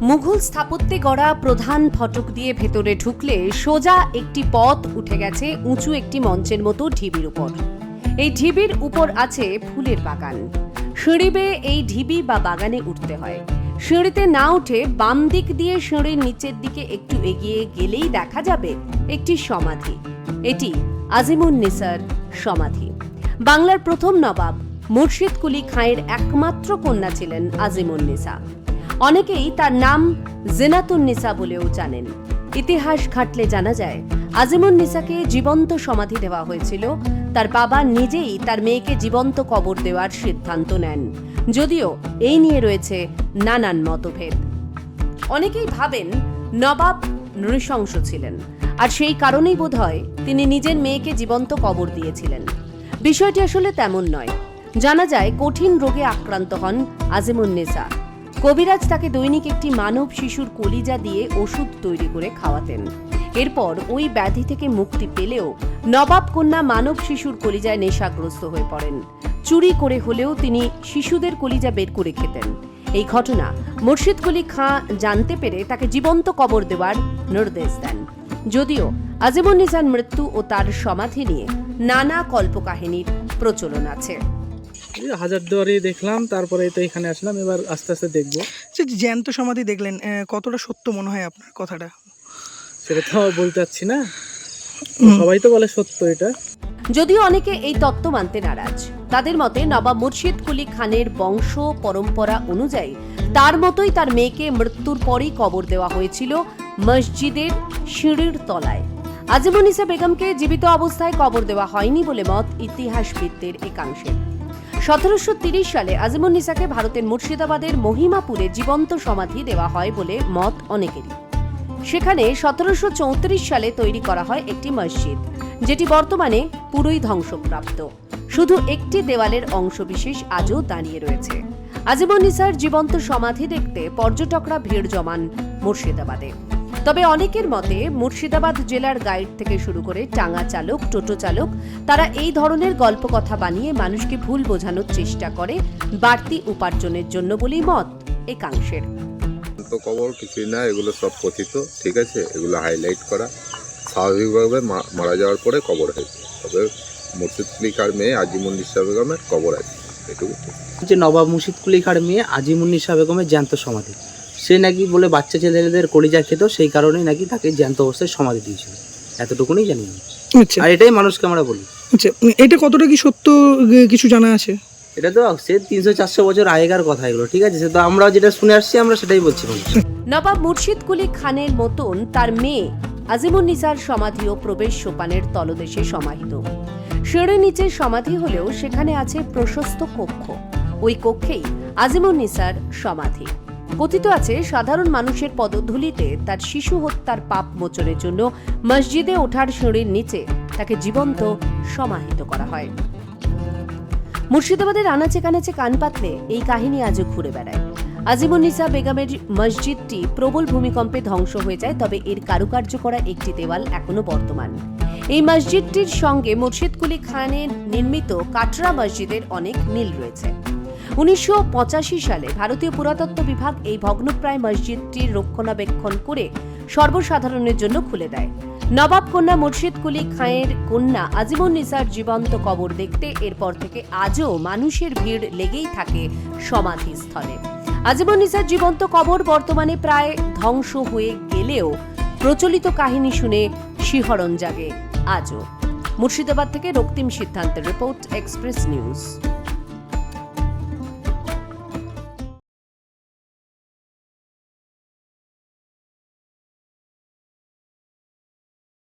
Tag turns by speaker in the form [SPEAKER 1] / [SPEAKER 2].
[SPEAKER 1] মুঘল স্থাপত্যে গড়া প্রধান ফটক দিয়ে ভেতরে ঢুকলে সোজা একটি পথ উঠে গেছে উঁচু একটি মঞ্চের মতো ঢিবির উপর। এই ঢিবির উপর আছে ফুলের বাগান। সিঁড়ি বেয়ে এই ঢিবি বা বাগানে উঠতে হয়। সিঁড়িতে না উঠে বাম দিক দিয়ে সিঁড়ির নিচের দিকে একটু এগিয়ে গেলেই দেখা যাবে একটি সমাধি। এটি আজিমুন নিসার সমাধি। বাংলার প্রথম নবাব মুর্শিদ কুলি খাঁয়ের একমাত্র কন্যা ছিলেন আজিমুন নিসা। অনেকেই তার নাম জেনাতুন নিসা বলেও জানেন। ইতিহাস ঘাটলে জানা যায়, আজিমুন নিসাকে জীবন্ত সমাধি দেওয়া হয়েছিল। তার বাবা নিজেই তার মেয়েকে জীবন্ত কবর দেওয়ার সিদ্ধান্ত নেন। যদিও এই নিয়ে রয়েছে নানান মতভেদ। অনেকেই ভাবেন নবাব নৃশংস ছিলেন, আর সেই কারণেই বোধহয় তিনি নিজের মেয়েকে জীবন্ত কবর দিয়েছিলেন। বিষয়টি আসলে তেমন নয়। জানা যায়, কঠিন রোগে আক্রান্ত হন আজিমুন্নেসা। কবিরাজ তাকে দৈনিক একটি মানব শিশুর কলিজা দিয়ে ওষুধ তৈরি করে খাওয়াতেন। এরপর ওই ব্যাধি থেকে মুক্তি পেলেও নবাব কন্যা মানব শিশুর কলিজায় নেশাগ্রস্ত হয়ে পড়েন। চুরি করে হলেও তিনি শিশুদের কলিজা বের করে খেতেন। এই ঘটনা মুর্শিদ কলি খাঁ জানতে পেরে তাকে জীবন্ত কবর দেওয়ার নির্দেশ দেন। যদিও আজিমুন নিসার মৃত্যু ও তার সমাধি নিয়ে নানা কল্পকাহিনীর প্রচলন আছে।
[SPEAKER 2] হাজার দুয়ারি দেখলাম তারপরে তো এখানে আসলাম এবার আস্তে আস্তে দেখব।
[SPEAKER 3] যে জ্যান্ত সমাধি দেখলেন কতটা সত্য মনে হয় আপনার কথাটা?
[SPEAKER 2] সেটা তো বলতে পারছি না। সবাই তো বলে সত্য এটা।
[SPEAKER 1] যদিও অনেকে এই তত্ত্ব মানতে নারাজ। তাদের মতে নবাব মুর্শিদ কুলি খানের বংশ পরম্পরা অনুযায়ী তার মতোই তার মেয়েকে মৃত্যুর পরই কবর দেওয়া হয়েছিল মসজিদের সিঁড়ির তলায়। আজিমুনিসা বেগমকে জীবিত অবস্থায় কবর দেওয়া হয়নি বলে মত ইতিহাসবিদদের একাংশের সতেরোশো তিরিশ সালে আজিমুন্নিসাকে ভারতের মুর্শিদাবাদের মহিমাপুরে জীবন্ত সমাধি দেওয়া হয় বলে মত অনেকেরই। সেখানে সতেরোশো চৌত্রিশ সালে তৈরি করা হয় একটি মসজিদ, যেটি বর্তমানে পুরোই ধ্বংসপ্রাপ্ত। শুধু একটি দেওয়ালের অংশবিশেষ আজও দাঁড়িয়ে রয়েছে। আজিমুন নিসার জীবন্ত সমাধি দেখতে পর্যটকরা ভিড় জমান মুর্শিদাবাদে। তবে অনেকের মতে মুর্শিদাবাদ জেলার গাইড থেকে শুরু করে টাঙ্গা চালক টোটো চালক তারা এই ধরনের গল্প কথা বানিয়ে মানুষকে ভুল বোঝানোর চেষ্টা করে বাড়তি উপার্জনের জন্য বলেই মত একাংশের।
[SPEAKER 4] তো কবর কিছুই না এগুলো সব কথিত ঠিক আছে? এগুলো হাইলাইট করা। স্বাভাবিকভাবে মা- মারা যাওয়ার পরে কবর হয়েছে। তবে মুর্শিদ কুলিকার মেয়ে আজিমুন্নিসা বেগমের কবর আছে। এটুকু।
[SPEAKER 5] যে নবাব মুর্শিদ কুলি খাঁর মেয়ে আজিমুন্নিসা বেগমের জ্যান্ত সমাধি। সে নাকি বলে বাচ্চা ছেলেদের কলিজা খেত সেই কারণেই নাকি তাকে জ্যান্ত অবস্থায় সমাধি দিয়েছিল। এতটুকুনি জানি আমি।
[SPEAKER 3] আচ্ছা।
[SPEAKER 5] আর এটাই মানুষকে আমরা বলি।
[SPEAKER 3] আচ্ছা এটা কতটা কি সত্য কিছু জানা আছে?
[SPEAKER 5] এটা তো সে তিনশো চারশো বছর আগেকার কথা এগুলো ঠিক আছে? সে তো আমরা যেটা শুনে আসছি আমরা সেটাই বলছি
[SPEAKER 1] নবাব মুর্শিদ কুলি খানের মতন তার মেয়ে আজিমুন নিসার সমাধিও প্রবেশ সোপানের তলদেশে সমাহিত। সিঁড়ি নিচে সমাধি হলেও সেখানে আছে প্রশস্ত কক্ষ। ওই কক্ষেই আজিমুন নিসার সমাধি। কথিত আছে, সাধারণ মানুষের পদধূলিতে তার শিশু হত্যার পাপ মোচনের জন্য মসজিদে ওঠার সিঁড়ির নিচে তাকে জীবন্ত সমাহিত করা হয়। মুর্শিদাবাদের আনাচে কানাচে কান পাতলে এই কাহিনী আজও ঘুরে বেড়ায়। আজিমুন্নিসা বেগমের মসজিদটি প্রবল ভূমিকম্পে ধ্বংস হয়ে যায়, তবে এর কারুকার্য করা একটি দেওয়াল এখনও বর্তমান। এই মসজিদটির সঙ্গে মুর্শিদ কুলি খানের নির্মিত কাটরা মসজিদের অনেক মিল রয়েছে। উনিশশো পঁচাশি সালে ভারতীয় পুরাতত্ত্ব বিভাগ এই ভগ্নপ্রায় মসজিদটির রক্ষণাবেক্ষণ করে সর্বসাধারণের জন্য খুলে দেয়। নবাব কন্যা মুর্শিদ কুলি খাঁয়ের কন্যা আজিমুন নিসার জীবন্ত কবর দেখতে এরপর থেকে আজও মানুষের ভিড় লেগেই থাকে সমাধিস্থলে। আজিমুন নিসার জীবন্ত কবর বর্তমানে প্রায় ধ্বংস হয়ে গেলেও প্রচলিত কাহিনী শুনে শিহরণ জাগে আজও। মুর্শিদাবাদ থেকে রক্তিম সিদ্ধান্তের রিপোর্ট, এক্সপ্রেস নিউজ।